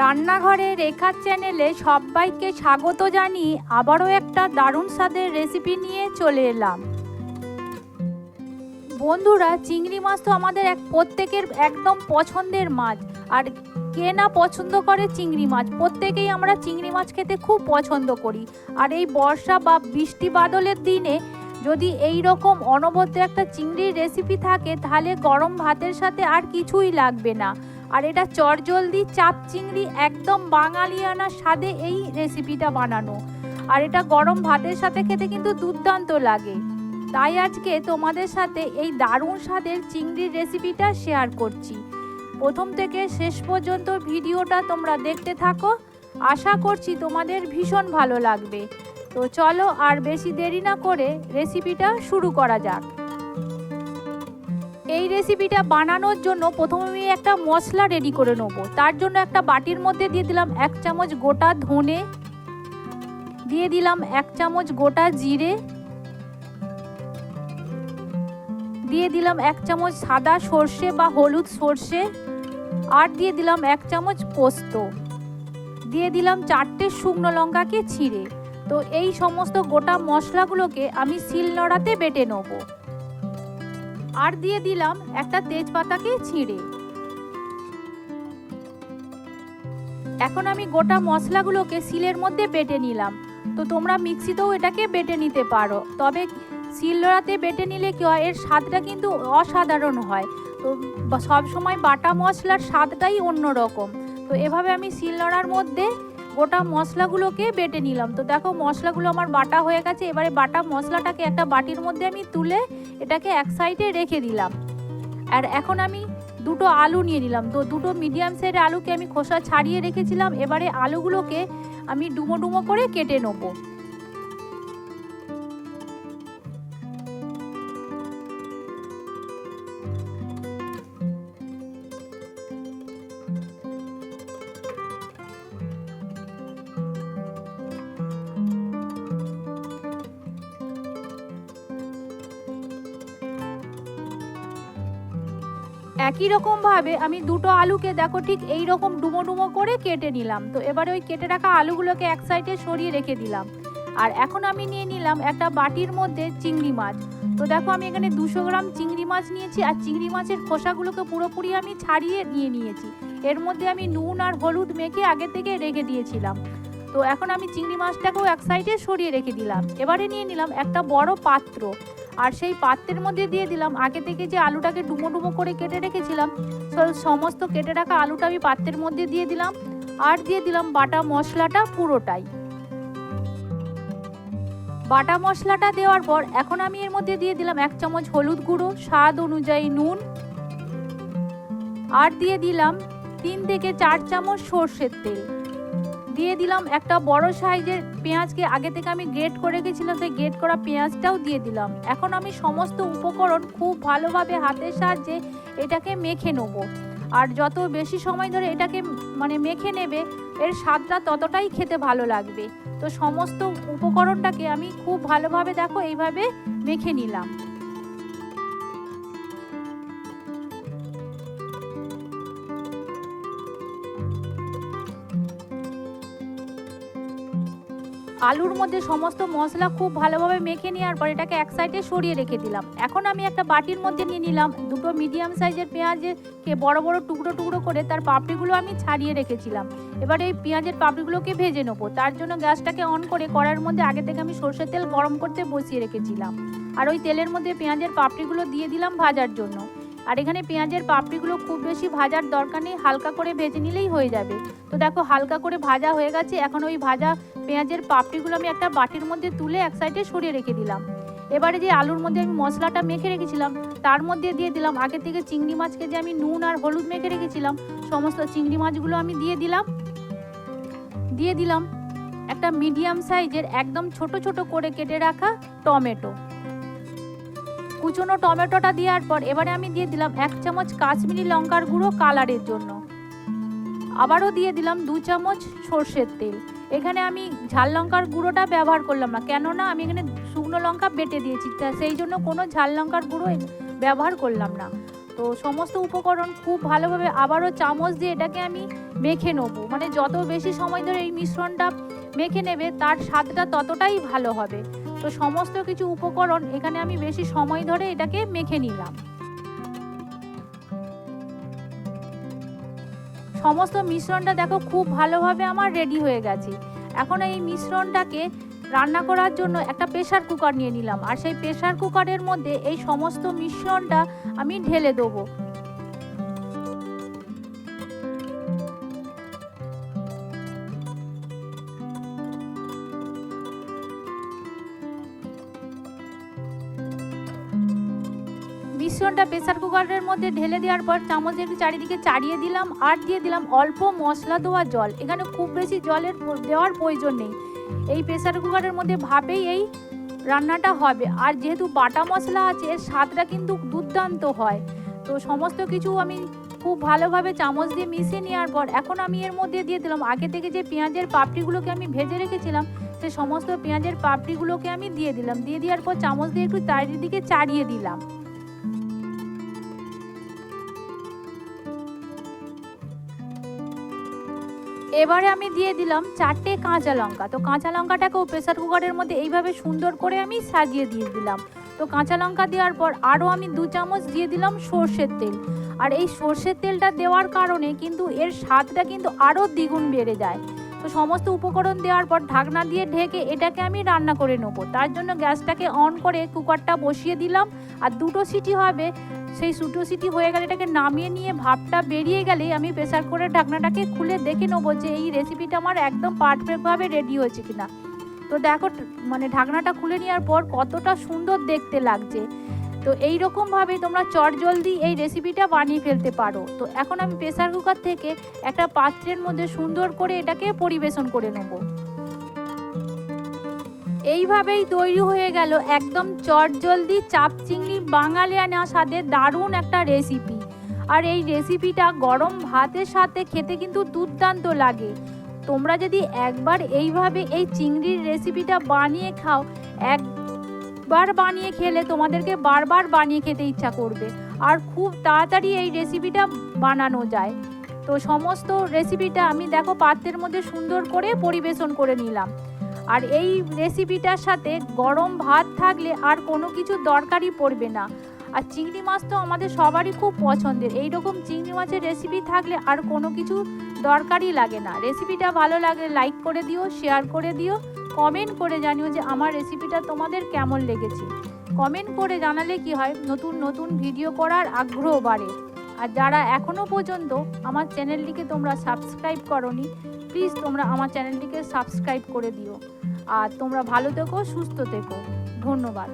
রান্নাঘরে রেখার চ্যানেলে সবাইকে স্বাগত জানিয়ে আবারও একটা দারুণ স্বাদের রেসিপি নিয়ে চলে এলাম। বন্ধুরা, চিংড়ি মাছ তো আমাদের এক প্রত্যেকের একদম পছন্দের মাছ, আর কে না পছন্দ করে চিংড়ি মাছ? প্রত্যেকেই আমরা চিংড়ি মাছ খেতে খুব পছন্দ করি। আর এই বর্ষা বা বৃষ্টি বাদলের দিনে যদি এই রকম অনবদ্য একটা চিংড়ির রেসিপি থাকে, তাহলে গরম ভাতের সাথে আর কিছুই লাগবে না। আর এটা চটজলদি চাপ চিংড়ি একদম বাঙালিয়ানা স্বাদে এই রেসিপিটা বানানো। আর এটা গরম ভাতের সাথে খেতে কিন্তু দুর্দান্ত লাগে। তাই আজকে তোমাদের সাথে এই দারুণ স্বাদের চিংড়ির রেসিপিটা শেয়ার করছি। প্রথম থেকে শেষ পর্যন্ত ভিডিওটা তোমরা দেখতে থাকো। আশা করছি তোমাদের ভীষণ ভালো লাগবে। তো চলো আর বেশি দেরি না করে রেসিপিটা শুরু করা যাক। এই রেসিপিটা বানানোর জন্য প্রথমে আমি একটা মশলা রেডি করে নেব। তার জন্য একটা বাটির মধ্যে দিয়ে দিলাম এক চামচ গোটা ধনে, দিয়ে দিলাম এক চামচ গোটা জিরে, দিয়ে দিলাম এক চামচ সাদা সর্ষে বা হলুদ সর্ষে, আর দিয়ে দিলাম এক চামচ পোস্ত। দিয়ে দিলাম চারটে শুকনো লঙ্কাকে ছিঁড়ে। তো এই সমস্ত গোটা মশলাগুলোকে আমি শিলনোড়াতে বেটে নেব। আর দিয়ে দিলাম একটা তেজপাতাকে ছিঁড়ে। এখন আমি গোটা মশলাগুলোকে শিলের মধ্যে বেটে নিলাম। তো তোমরা মিক্সিতেও এটাকে বেটে নিতে পারো। তবে শিলনোড়াতে বেটে নিলে কি হয়? এর স্বাদটা কিন্তু অসাধারণ হয়। তো সব সময় বাটা মশলার স্বাদটাই অন্যরকম। তো এভাবে আমি শিলনোড়ার মধ্যে গোটা মশলাগুলোকে বেটে নিলাম। তো দেখো মশলাগুলো আমার বাটা হয়ে গেছে, এবারে বাটা মশলাটাকে একটা বাটির মধ্যে আমি তুলে এটাকে এক সাইডে রেখে দিলাম। আর এখন আমি দুটো আলু নিয়ে নিলাম। তো দুটো মিডিয়াম সাইজের আলুকে আমি খোসা ছাড়িয়ে রেখেছিলাম, এবারে আলুগুলোকে আমি ডুমো ডুমো করে কেটে নেব। একই রকমভাবে আমি দুটো আলুকে, দেখো ঠিক এই রকম ডুমো ডুমো করে কেটে নিলাম। তো এবারে ওই কেটে রাখা আলুগুলোকে এক সাইডে সরিয়ে রেখে দিলাম। আর এখন আমি নিয়ে নিলাম একটা বাটির মধ্যে চিংড়ি মাছ। তো দেখো আমি এখানে দুশো গ্রাম চিংড়ি মাছ নিয়েছি, আর চিংড়ি মাছের খোসাগুলোকে পুরোপুরি আমি ছাড়িয়ে নিয়ে নিয়েছি। এর মধ্যে আমি নুন আর হলুদ মেখে আগে থেকে রেখে দিয়েছিলাম। তো এখন আমি চিংড়ি মাছটাকেও এক সাইডে সরিয়ে রেখে দিলাম। এবারে নিয়ে নিলাম একটা বড় পাত্র। আর সেই পাত্রের মধ্যে দিয়ে দিলাম। আগে থেকে যে আলুটাকে ডুমো ডুমো করে কেটে রেখেছিলাম সমস্ত কেটে রাখা আলুটা আমি পাত্রের মধ্যে দিয়ে দিলাম। আর দিয়ে দিলাম বাটা মশলাটা পুরোটাই। বাটা মশলাটা দেওয়ার পর এখন আমি এর মধ্যে দিয়ে দিলাম এক চামচ হলুদ গুঁড়ো, স্বাদ অনুযায়ী নুন। আর দিয়ে দিলাম তিন থেকে চার চামচ সর্ষের তেল। দিয়ে দিলাম একটা বড় সাইজের পেঁয়াজকে আগে থেকে আমি গ্রেট করে গেছিলাম সেই গ্রেট করা পেঁয়াজটাও দিয়ে দিলাম। এখন আমি সমস্ত উপকরণ খুব ভালোভাবে হাতের সাহায্যে এটাকে মেখে নেব। আর যত বেশি সময় ধরে এটাকে মানে মেখে নেবে, এর স্বাদটা ততটাই খেতে ভালো লাগবে। তো সমস্ত উপকরণটাকে আমি খুব ভালোভাবে দেখো, এইভাবে মেখে নিলাম। আলুর মধ্যে সমস্ত মশলা খুব ভালোভাবে মেখে নেওয়ার পর এটাকে এক সাইডে সরিয়ে রেখে দিলাম। এখন আমি একটা বাটির মধ্যে নিয়ে নিলাম। দুটো মিডিয়াম সাইজের পেঁয়াজকে বড় বড় টুকরো টুকরো করে তার পাপড়িগুলো আমি ছাড়িয়ে রেখেছিলাম। এবার এই পেঁয়াজের পাপড়িগুলোকে ভেজে নেব। তার জন্য গ্যাসটাকে অন করে কড়াইয়ের মধ্যে আগে থেকে আমি সর্ষের তেল গরম করতে বসিয়ে রেখেছিলাম। আর ওই তেলের মধ্যে পেঁয়াজের পাপড়িগুলো দিয়ে দিলাম ভাজার জন্য। আর এখানে পেঁয়াজের পাপড়িগুলো খুব বেশি ভাজার দরকার নেই, হালকা করে ভেজে নিলেই হয়ে যাবে। তো দেখো হালকা করে ভাজা হয়ে গেছে। এখন ওই ভাজা পেঁয়াজের পাপড়িগুলো আমি একটা বাটির মধ্যে তুলে এক সাইডে সরিয়ে রেখে দিলাম। এবারে যে আলুর মধ্যে আমি মশলাটা মেখে রেখেছিলাম, তার মধ্যে দিয়ে দিলাম। আগে থেকে চিংড়ি মাছকে যে আমি নুন আর হলুদ মেখে রেখেছিলাম, সমস্ত চিংড়ি মাছগুলো আমি দিয়ে দিলাম। দিয়ে দিলাম একটা মিডিয়াম সাইজের একদম ছোট ছোট করে কেটে রাখা টমেটো। কুচনো টমেটোটা দেওয়ার পর এবারে আমি দিয়ে দিলাম এক চামচ কাশ্মীরি লঙ্কার গুঁড়ো কালারের জন্য। আবারও দিয়ে দিলাম দু চামচ সর্ষের তেল। এখানে আমি ঝাল লঙ্কার গুঁড়োটা ব্যবহার করলাম না। কেননা আমি এখানে শুকনো লঙ্কা বেটে দিয়েছি, তা সেই জন্য কোনো ঝাল লঙ্কার গুঁড়ো ব্যবহার করলাম না। তো সমস্ত উপকরণ খুব ভালোভাবে আবারও চামচ দিয়ে এটাকে আমি মেখে নেব। মানে যত বেশি সময় ধরে এই মিশ্রণটা মেখে নেবে, তার স্বাদটা ততটাই ভালো হবে। তো সমস্ত কিছু উপকরণ এখানে আমি বেশি সময় ধরে এটাকে মেখে নিলাম। সমস্ত মিশ্রণটা দেখো খুব ভালোভাবে আমার রেডি হয়ে গেছে। এখন এই মিশ্রণটাকে রান্না করার জন্য একটা প্রেশার কুকার নিয়ে নিলাম। আর সেই প্রেশার কুকারের মধ্যে এই সমস্ত মিশ্রণটা আমি ঢেলে দেবো। মিশ্রণটা প্রেসার কুকারের মধ্যে ঢেলে দেওয়ার পর চামচ একটু চারিদিকে চাড়িয়ে দিলাম, আর দিয়ে দিলাম অল্প মশলা দেওয়া জল। এখানে খুব বেশি জলের দেওয়ার প্রয়োজন নেই। এই প্রেসার কুকারের মধ্যে ভাবেই এই রান্নাটা হবে। আর যেহেতু বাটা মশলা আছে, এর স্বাদটা কিন্তু দুর্দান্ত হয়। তো সমস্ত কিছু আমি খুব ভালোভাবে চামচ দিয়ে মিশিয়ে নেওয়ার পর এখন আমি এর মধ্যে দিয়ে দিলাম। আগে থেকে যে পেঁয়াজের পাপড়িগুলোকে আমি ভেজে রেখেছিলাম, সে সমস্ত পেঁয়াজের পাপড়িগুলোকে আমি দিয়ে দিলাম। দিয়ে দেওয়ার পর চামচ দিয়ে একটু চারিদিকে চাড়িয়ে দিলাম। এবারে আমি দিয়ে দিলাম চারটে কাঁচা লঙ্কা। তো কাঁচা লঙ্কাটাকেও প্রেসার কুকারের মধ্যে এইভাবে সুন্দর করে আমি সাজিয়ে দিয়ে দিলাম। তো কাঁচা লঙ্কা দেওয়ার পর আরও আমি দু চামচ দিয়ে দিলাম সর্ষের তেল। আর এই সর্ষের তেলটা দেওয়ার কারণে কিন্তু এর স্বাদটা কিন্তু আরও দ্বিগুণ বেড়ে যায়। তো সমস্ত উপকরণ দেওয়ার পর ঢাকনা দিয়ে ঢেকে এটাকে আমি রান্না করে নেব। তার জন্য গ্যাসটাকে অন করে কুকারটা বসিয়ে দিলাম। আর দুটো সিটি হবে সেই দুটো সিটি হয়ে গেলে এটাকে নামিয়ে নিয়ে ভাপটা বেরিয়ে গেলেই আমি প্রেসার করে ঢাকনাটাকে খুলে দেখে নেব যে এই রেসিপিটা আমার একদম পারফেক্টভাবে রেডি হয়েছে কিনা। তো দেখো মানে ঢাকনাটা খুলে নেওয়ার পর কতটা সুন্দর দেখতে লাগছে। তো এই রকমভাবে তোমরা চট জলদি এই রেসিপিটা বানিয়ে ফেলতে পারো। তো এখন আমি প্রেসার কুকার থেকে একটা পাত্রের মধ্যে সুন্দর করে এটাকে পরিবেশন করে নেব। এইভাবেই তৈরি হয়ে গেল একদম চট জলদি চাপ চিংড়ি বাঙালিয়ানা স্বাদে দারুণ একটা রেসিপি আর এই রেসিপিটা গরম ভাতের সাথে খেতে কিন্তু দুর্দান্ত লাগে। তোমরা যদি একবার এইভাবে এই চিংড়ির রেসিপিটা বানিয়ে খাও, একবার বানিয়ে খেলে তোমাদেরকে বারবার বানিয়ে খেতে ইচ্ছা করবে। আর খুব তাড়াতাড়ি এই রেসিপিটা বানানো যায়। তো সমস্ত রেসিপিটা আমি দেখো পাত্রের মধ্যে সুন্দর করে পরিবেশন করে নিলাম। আর এই রেসিপিটার সাথে গরম ভাত থাকলে আর কোনো কিছু দরকারই পড়বে না। আর চিংড়ি মাছ তো আমাদের সবারই খুব পছন্দের। এই রকম চিংড়ি মাছের রেসিপি থাকলে আর কোনো কিছু দরকারই লাগে না। রেসিপিটা ভালো লাগলে লাইক করে দিও শেয়ার করে দিও কমেন্ট করে জানিও যে আমার রেসিপিটা তোমাদের কেমন লেগেছে। কমেন্ট করে জানালে কি হয়? নতুন নতুন ভিডিও করার আগ্রহ বাড়ে। আর যারা এখনও পর্যন্ত আমার চ্যানেলটিকে তোমরা সাবস্ক্রাইব করনি প্লিজ তোমরা আমার চ্যানেলটিকে সাবস্ক্রাইব করে দিও। আর তোমরা ভালো থেকো, সুস্থ থেকো। ধন্যবাদ।